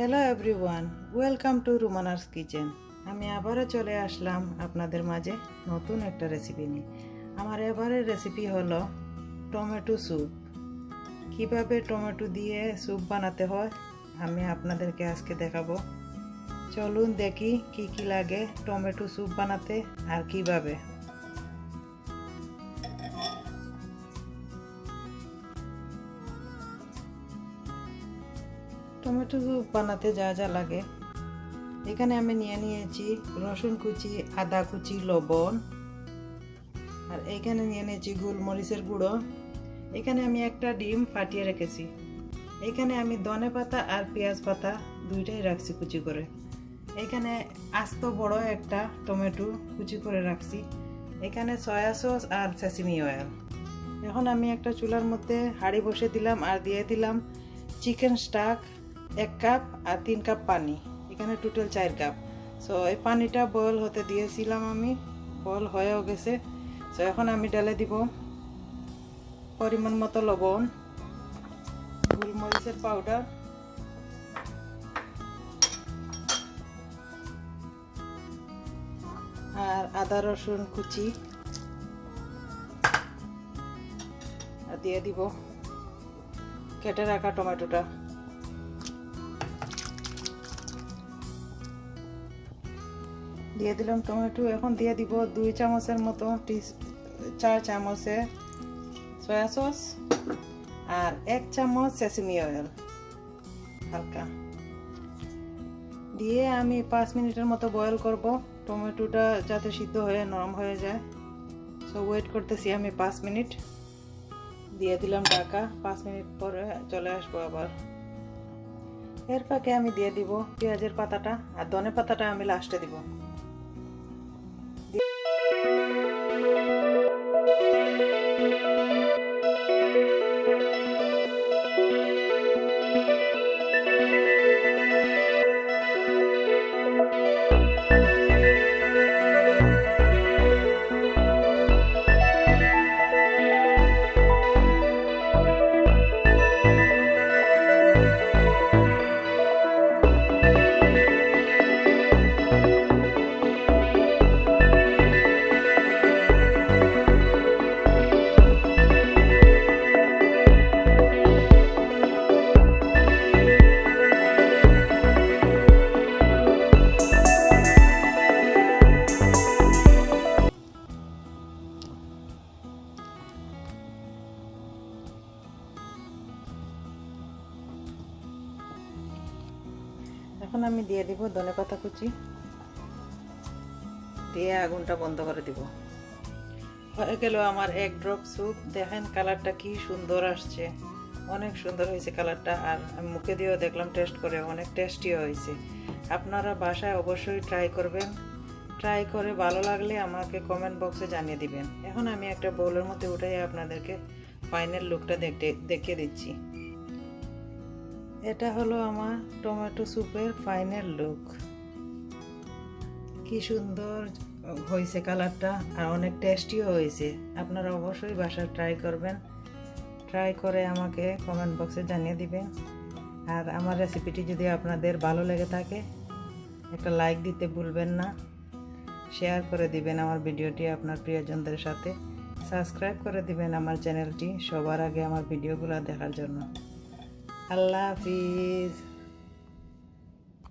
Hello everyone welcome to Rumana's kitchen আমি আবারও চলে আসলাম আপনাদের মাঝে নতুন একটা রেসিপি নিয়ে। আমার এবারের রেসিপি হলো টমেটো স্যুপ কীভাবে টমেটো দিয়ে স্যুপ বানাতে হয় আমি আপনাদেরকে আজকে দেখাবো। চলুন দেখি কি কি লাগে টমেটো স্যুপ বানাতে আর কীভাবে। টমেটো স্যুপ বানাতে যা যা লাগে। এখানে আমি নিয়ে নিয়েছি রসুন কুচি, আদা কুচি, লবণ। আর এইখানে নিয়ে নিয়েছি গোলমরিচের গুঁড়ো। এখানে আমি একটা ডিম ফাটিয়ে রেখেছি। এখানে আমি ধনে পাতা আর পেঁয়াজ পাতা দুইটাই রাখছি কুচি করে। এখানে আস্ত বড় একটা টমেটো কুচি করে রাখছি। এখানে সয়া সস আর সেসিমি অয়েল। এখন আমি একটা চুলার মধ্যে হাঁড়ি বসে দিলাম আর দিয়ে দিলাম চিকেন স্টাক। এক কাপ আর তিন কাপ পানি। এখানে টোটাল চার কাপ। সো এই পানিটা বয়েল হতে দিয়েছিলাম আমি। বয়েল হয়েও গেছে। সো এখন আমি ডালে দিব। পরিমাণ মতো লবণ, গোলমরিচের পাউডার আর আদা রসুন কুচি। দিয়ে দিব। কেটে রাখা টমেটোটা। দিয়ে দিলাম টমেটো। এখন দিয়ে দিব দুই চামচের মতো চার চামচে সয়া সস আর এক চামচ সেসিমি অয়েল হালকা। দিয়ে আমি পাঁচ মিনিটের মতো বয়েল করব। টমেটোটা যাতে সিদ্ধ হয়ে নরম হয়ে যায়। সো ওয়েট করতেছি আমি পাঁচ মিনিট। দিয়ে দিলাম ঢাকা। পাঁচ মিনিট পরে চলে আসব আবার। এর ফাঁকে আমি দিয়ে দিব পেঁয়াজের পাতাটা আর ধনে পাতাটা আমি লাস্টে দিব। এখন আমি দিয়ে দিব ধনে পাতা কুচি। দিয়ে আগুনটা বন্ধ করে দিব। হয়ে গেল আমার এক ড্রপ স্যুপ। দেখেন কালারটা কি সুন্দর আসছে। অনেক সুন্দর হয়েছে কালারটা। আর মুখে দিয়েও দেখলাম টেস্ট করে, অনেক টেস্টিও হয়েছে। আপনারা বাসায় অবশ্যই ট্রাই করবেন। ট্রাই করে ভালো লাগলে আমাকে কমেন্ট বক্সে জানিয়ে দিবেন। এখন আমি একটা বোলের মধ্যে উঠাই আপনাদেরকে ফাইনাল লুকটা দেখতে দেখিয়ে দিচ্ছি। এটা হলো আমার টমেটো স্যুপের ফাইনাল লুক কি সুন্দর হয়েছে কালারটা আর অনেক টেস্টিও হয়েছে। আপনারা অবশ্যই বাসা ট্রাই করবেন। ট্রাই করে আমাকে কমেন্ট বক্সে জানিয়ে দিবেন। আর আমার রেসিপিটি যদি আপনাদের ভালো লেগে থাকে, একটা লাইক দিতে ভুলবেন না। শেয়ার করে দিবেন আমার ভিডিওটি আপনার প্রিয়জনদের সাথে। সাবস্ক্রাইব করে দিবেন আমার চ্যানেলটি সবার আগে আমার ভিডিওগুলো দেখার জন্য। আল্লাহ হাফিজ